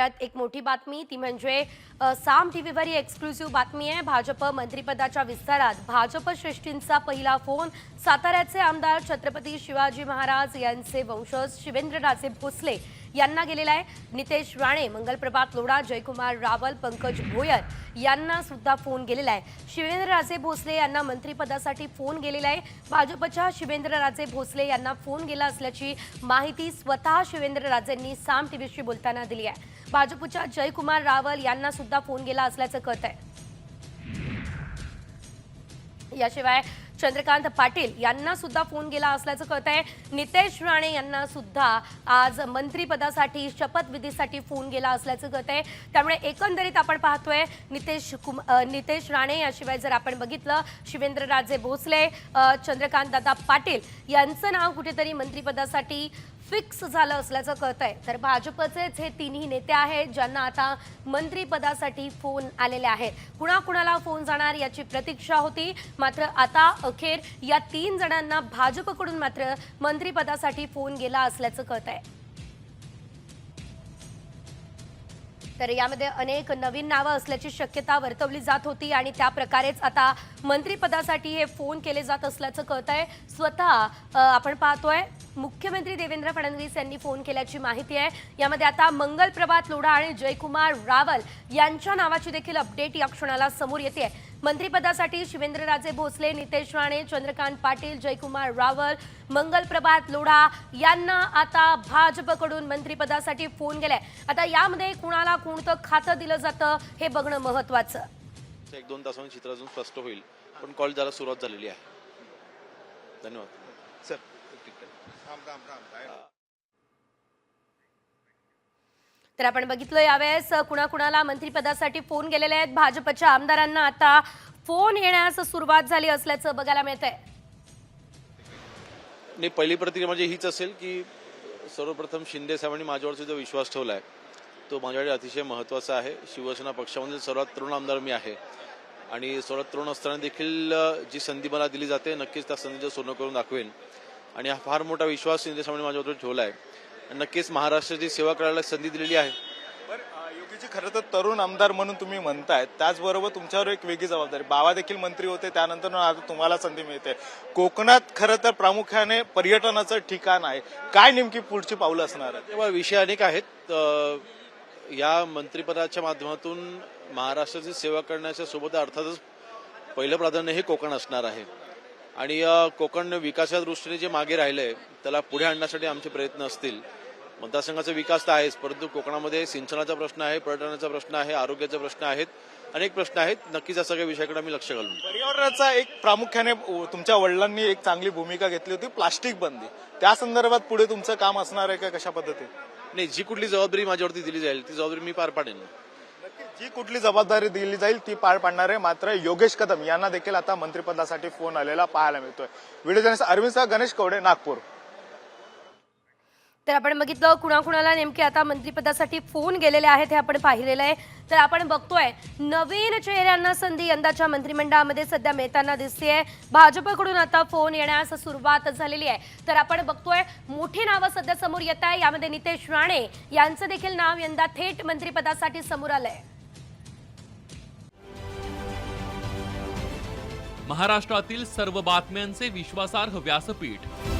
पाहूयात एक मोठी बातमी ती म्हणजे साम टीव्हीवर ही एक्सक्लुझिव्ह बातमी आहे. भाजप मंत्रिपदाच्या विस्तारात भाजप श्रेष्ठींचा पहिला फोन साताऱ्याचे आमदार छत्रपती शिवाजी महाराज यांचे वंशज शिवेंद्रराजे भोसले यांना गेलेला आहे. नितेश राणे मंगलप्रभात लोढा जयकुमार रावल पंकज भोयर यांना सुद्धा फोन गेलेला आहे. शिवेंद्रराजे भोसले यांना मंत्रिपदासाठी फोन गेलेला आहे. भाजपच्या शिवेंद्रराजे भोसले यांना फोन गेला असल्याची माहिती स्वतः शिवेंद्रराजेंनी साम टीव्हीशी बोलताना दिली आहे. भाजपच्या जयकुमार रावल यांना सुद्धा फोन गेला असल्याचं कळत आहे याशिवाय चंद्रकांत पाटील यांना सुद्धा फोन गेला असल्याचं कळत आहे. नितेश राणे यांना सुद्धा आज मंत्रिपदासाठी शपथविधीसाठी फोन गेला असल्याचं कळत आहे. त्यामुळे एकंदरीत आपण पाहतोय नितेश कुम नितेश राणे याशिवाय जर आपण बघितलं शिवेंद्रराजे भोसले चंद्रकांत दादा पाटील यांचं नाव कुठेतरी मंत्रिपदासाठी फिक्स झालं असल्याचं कळत आहे तर भाजपचेच हे तिन्ही नेते आहेत ज्यांना आता मंत्रीपदासाठी फोन आलेले आहेत. कुणाकुणाला फोन जाणार याची प्रतीक्षा होती मात्र आता अखेर या तीन जणांना भाजपकडून मात्र मंत्रीपदासाठी फोन गेला असल्याचं कळत आहे तर यामध्ये अनेक नवीन नावं असल्याची शक्यता वर्तवली जात होती आणि त्या प्रकारेच आता मंत्रिपदासाठी हे फोन केले जात असल्याचं कळत आहे स्वतः आपण पाहतोय मुख्यमंत्री देवेंद्र फडणवीस यांनी फोन केल्याची माहिती आहे. यामध्ये आता मंगल प्रभात लोढा आणि जयकुमार रावल यांच्या नावाची देखील अपडेट या क्षणाला समोर येते मंत्रिपदासाठी शिवेंद्रराजे भोसले नितेश राणे चंद्रकांत पाटील जयकुमार रावल मंगल प्रभात लोढा यांना आता भाजपकडून मंत्रिपदासाठी फोन गेलाय आता यामध्ये कुणाला कोणतं खातं दिलं जातं हे बघणं महत्वाचं. एक दोन तासांनी चित्र अजून स्पष्ट होईल पण कॉल जरा सुरुवात झालेली आहे. धन्यवाद. सर तर आपण बघितलं यावेळेस कुणाकुणाला मंत्रिपदासाठी फोन गेलेले आहेत. भाजपच्या आमदारांना आता फोन येण्यास सुरुवात झाली असल्याचं बघायला मिळत आहे नाही पहिली प्रतिक्रिया म्हणजे हीच असेल की सर्वप्रथम शिंदे साहेबांनी माझ्यावरचा जो विश्वास ठेवला आहे तो माझ्याकडे अतिशय महत्त्वाचा आहे. शिवसेना पक्षामध्ये सर्वात तरुण आमदार मी आहे. आणि सर्वात तरुण असताना देखील जी संधी मला दिली जाते नक्कीच त्या संधीचं सोनं करून दाखवेन. आणि हा फार मोठा विश्वास शिंदे साहेबांनी माझ्यावर ठेवला आहे नक्कीच महाराष्ट्राची सेवा करायला संधी दिलेली आहे. योगीजी खरं तर तरुण आमदार म्हणून तुम्ही म्हणताय त्याचबरोबर तुमच्यावर एक वेगळी जबाबदारी. बाबा देखील मंत्री होते त्यानंतर आता तुम्हाला संधी मिळते. कोकणात खरं तर प्रामुख्याने पर्यटनाचं ठिकाण आहे. काय नेमकी पुढची पावलं असणार आहेत? तेव्हा विषय अनेक आहेत. या मंत्रिपदाच्या माध्यमातून महाराष्ट्राची सेवा करण्याच्या सोबत अर्थातच पहिलं प्राधान्य हे कोकण असणार आहे. आणि कोकण विकासाच्या दृष्टीने जे मागे राहिलंय त्याला पुढे आणण्यासाठी आमचे प्रयत्न असतील. मतदारसंघाचा विकास तर आहेच परंतु कोकणामध्ये सिंचनाचा प्रश्न आहे पर्यटनाचा प्रश्न आहे आरोग्याचे प्रश्न आहेत अनेक प्रश्न आहेत. नक्कीच या सगळ्या विषयाकडे आम्ही लक्ष घालून पर्यावरणाचा एक प्रामुख्याने तुमच्या वडिलांनी एक चांगली भूमिका घेतली होती प्लास्टिक बंदी. त्या संदर्भात पुढे तुमचं काम असणार आहे का कशा पद्धतीने? नाही जी कुठली जबाबदारी माझ्यावरती दिली जाईल ती जबाबदारी मी पार पाडेन. जी कुठली जबाबदारी दिली जाईल ती पार पाडणार आहे मात्र योगेश कदम यांना देखील आता मंत्रिपदासाठी फोन आलेला पाहायला मिळतोय. Video journalist Arvind Ganesh Kavade Nagpur. तर आपण बघितलं कुणाकुणाला नेमके आता मंत्रिपदासाठी फोन गेलेले आहेत हे आपण पाहिलेलं आहे. तर आपण बघतोय नवीन चेहऱ्यांना संधी यंदाच्या मंत्रिमंडळामध्ये सध्या मिळताना दिसतेय. भाजपकडून आता फोन येण्यास सुरुवात झालेली आहे. तर आपण बघतोय मोठी नावं सध्या समोर येत आहे. यामध्ये नितेश राणे यांचं देखील नाव यंदा थेट मंत्रिपदासाठी समोर आलंय. महाराष्ट्रातील सर्व बातम्यांचे विश्वासार्ह व्यासपीठ.